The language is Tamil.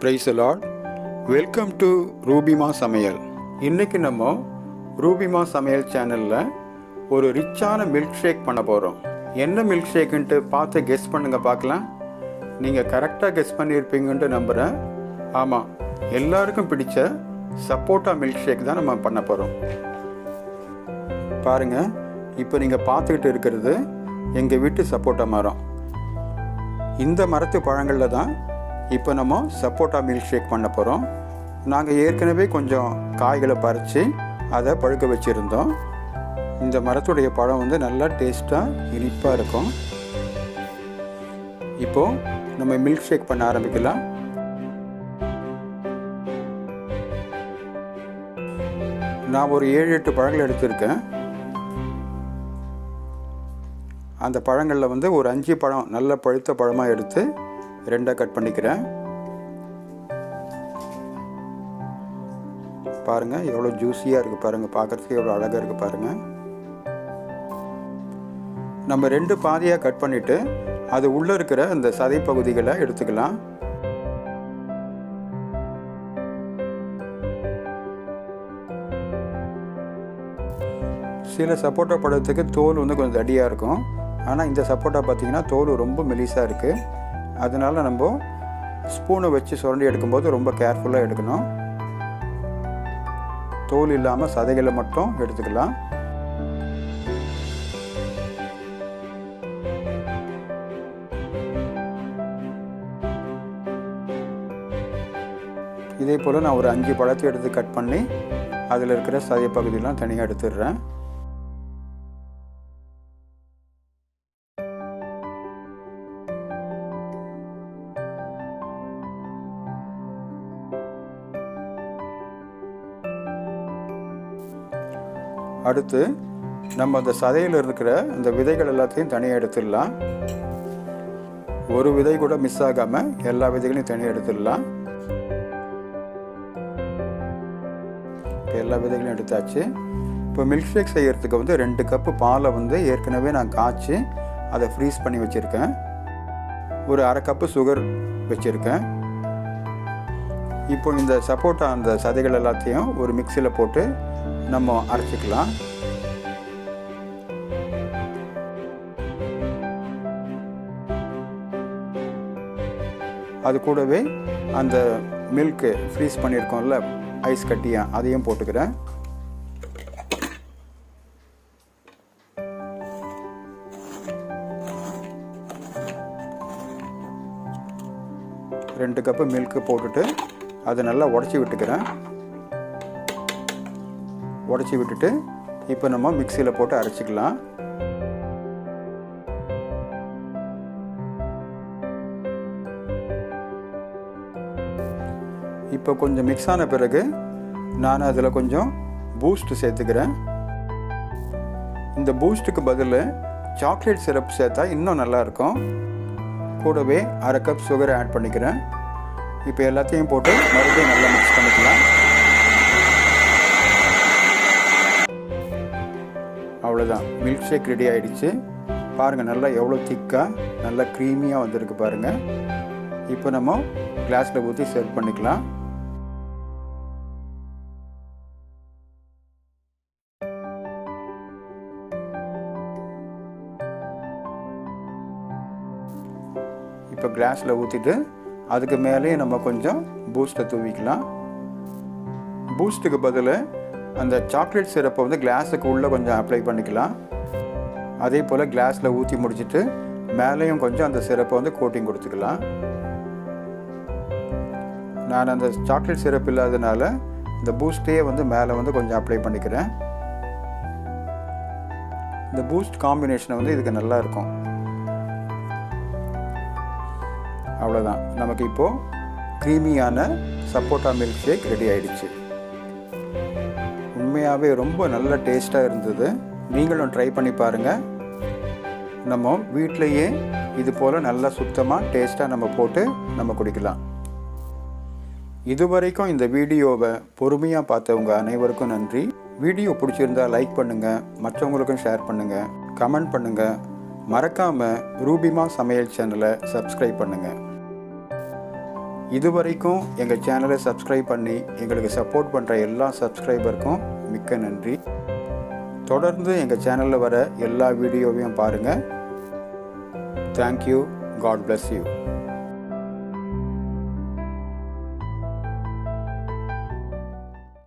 Praise lord welcome to Rubima சமையல் இன்றைக்கி நம்ம ரூபிமா சமையல் சேனலில் ஒரு ரிச்சான மில்க் ஷேக் பண்ண போகிறோம் என்ன மில்க் ஷேக்குன்ட்டு பார்த்து கெஸ் பண்ணுங்கள் பார்க்கலாம். நீங்கள் கரெக்டாக கெஸ் பண்ணியிருப்பீங்கன்ட்டு நம்புகிறேன் ஆமாம் எல்லாருக்கும் பிடிச்ச சப்போட்டா மில்க் ஷேக் தான் நம்ம பண்ண போகிறோம் பாருங்கள் இப்போ நீங்கள் பார்த்துக்கிட்டு இருக்கிறது எங்கள் வீட்டு சப்போட்டா மரம். இந்த மரத்து பழங்களில் தான் இப்போ நம்ம சப்போட்டா மில்க் ஷேக் பண்ண போகிறோம் நாங்கள் ஏற்கனவே கொஞ்சம் காய்களை பறித்து அதை பழுக்க வச்சுருந்தோம். இந்த மரத்துடைய பழம் வந்து நல்லா டேஸ்ட்டாக இனிப்பாக இருக்கும். இப்போது நம்ம மில்க் ஷேக் பண்ண ஆரம்பிக்கலாம். நான் ஒரு ஏழு எட்டு பழங்கள் எடுத்திருக்கேன். அந்த பழங்களில் வந்து ஒரு அஞ்சு பழம் நல்ல பழுத்த பழமாக எடுத்து ரெண்டாக கட் பண்ணிக்கிறேன். பாருங்கள் எவ்வளோ ஜூஸியாக இருக்குது பாருங்கள் பார்க்குறதுக்கு எவ்வளோ அழகாக இருக்குது பாருங்கள் நம்ம ரெண்டு பாதியாக கட் பண்ணிவிட்டு அது உள்ளே இருக்கிற அந்த சதை பகுதிகளை எடுத்துக்கலாம். சில சப்போட்டா பழத்துக்கு தோல் வந்து கொஞ்சம் தடியாக இருக்கும். ஆனால் இந்த சப்போட்டா பார்த்திங்கன்னா தோல் ரொம்ப மெலிசாக இருக்குது அதனால் நம்ம ஸ்பூனை வச்சு சுரண்டி எடுக்கும்போது ரொம்ப கேர்ஃபுல்லாக எடுக்கணும். தோல் இல்லாமல் சதைகளை மட்டும் எடுத்துக்கலாம். இதே போல் நான் ஒரு அஞ்சு பழத்தை எடுத்து கட் பண்ணி அதில் இருக்கிற சதை பகுதியெலாம் தனியாக எடுத்துடுறேன். அடுத்து நம்ம அந்த சதையில் இருக்கிற அந்த விதைகள் எல்லாத்தையும் தனியாக எடுத்துடலாம். ஒரு விதை கூட மிஸ் ஆகாமல் எல்லா விதைகளையும் தனியாக எடுத்துடலாம். இப்போ எல்லா விதைகளையும் எடுத்தாச்சு. இப்போ மில்க் ஷேக் செய்கிறதுக்கு வந்து ரெண்டு கப்பு பாலை வந்து ஏற்கனவே நான் காய்ச்சி அதை ஃப்ரீஸ் பண்ணி வச்சுருக்கேன். ஒரு அரை கப்பு சுகர் வச்சுருக்கேன். இப்போ இந்த சப்போட்டா அந்த சதைகள் எல்லாத்தையும் ஒரு மிக்சியில் போட்டு நம்ம அரைச்சிக்கலாம். அது கூடவே அந்த மில்க்கு ஃப்ரீஸ் பண்ணியிருக்கோம்ல ஐஸ் கட்டியாக அதையும் போட்டுக்கிறேன். ரெண்டு கப்பு மில்க்கு போட்டுட்டு அதை நல்லா உடச்சி விட்டுக்கிறேன். உடச்சி விட்டுட்டு இப்போ நம்ம மிக்சியில் போட்டு அரைச்சிக்கலாம். இப்போ கொஞ்சம் மிக்ஸ் ஆன பிறகு நான் அதில் கொஞ்சம் பூஸ்ட் சேர்த்துக்கிறேன். இந்த பூஸ்ட்டுக்கு பதில் சாக்லேட் சிரப் சேர்த்தா இன்னும் நல்லாயிருக்கும் கூடவே அரை கப் சுகரை ஆட் பண்ணிக்கிறேன். இப்போ எல்லாத்தையும் போட்டு மறுபடியும் நல்லா மிக்ஸ் பண்ணிக்கலாம். அவ்வளோதான் மில்க் ஷேக் ரெடி ஆகிடுச்சு பாருங்கள் நல்லா எவ்வளோ திக்காக நல்லா க்ரீமியாக வந்திருக்கு பாருங்கள் இப்போ நம்ம கிளாஸில் ஊற்றி சர்வ் பண்ணிக்கலாம். இப்போ கிளாஸில் ஊற்றிட்டு அதுக்கு மேலேயே நம்ம கொஞ்சம் பூஸ்ட்டை தூவிக்கலாம். பூஸ்ட்டுக்கு பதில் அந்த சாக்லேட் சிரப்பை வந்து கிளாஸுக்கு உள்ளே கொஞ்சம் அப்ளை பண்ணிக்கலாம். அதே போல் கிளாஸில் ஊற்றி முடிச்சுட்டு மேலேயும் கொஞ்சம் அந்த சிரப்பை வந்து கோட்டிங் கொடுத்துக்கலாம். நான் அந்த சாக்லேட் சிரப் இல்லாதனால இந்த பூஸ்ட்டையே வந்து மேலே வந்து கொஞ்சம் அப்ளை பண்ணிக்கிறேன். இந்த பூஸ்ட் காம்பினேஷனை வந்து இதுக்கு நல்லா இருக்கும். அவ்வளோதான் நமக்கு இப்போது க்ரீமியான சப்போட்டா மில்க் ஷேக் ரெடி ஆயிடுச்சு. உண்மையாகவே ரொம்ப நல்ல டேஸ்ட்டாக இருந்தது. நீங்களும் ட்ரை பண்ணி பாருங்கள் நம்ம வீட்டிலையே இது போல் நல்லா சுத்தமாக டேஸ்ட்டாக நம்ம போட்டு நம்ம குடிக்கலாம். இதுவரைக்கும் இந்த வீடியோவை பொறுமையாக பார்த்தவங்க அனைவருக்கும் நன்றி. வீடியோ பிடிச்சிருந்தா லைக் பண்ணுங்கள் மற்றவங்களுக்கும் ஷேர் பண்ணுங்கள் கமெண்ட் பண்ணுங்கள் மறக்காமல் ரூபிமா சமையல் சேனலை சப்ஸ்கிரைப் பண்ணுங்கள் இதுவரைக்கும் எங்கள் சேனலை சப்ஸ்கிரைப் பண்ணி எங்களுக்கு சப்போர்ட் பண்ணுற எல்லா சப்ஸ்கிரைபருக்கும் மிக்க நன்றி. தொடர்ந்து எங்கள் சேனலில் வர எல்லா வீடியோவையும் பாருங்கள் தேங்க்யூ காட் பிளஸ் யூ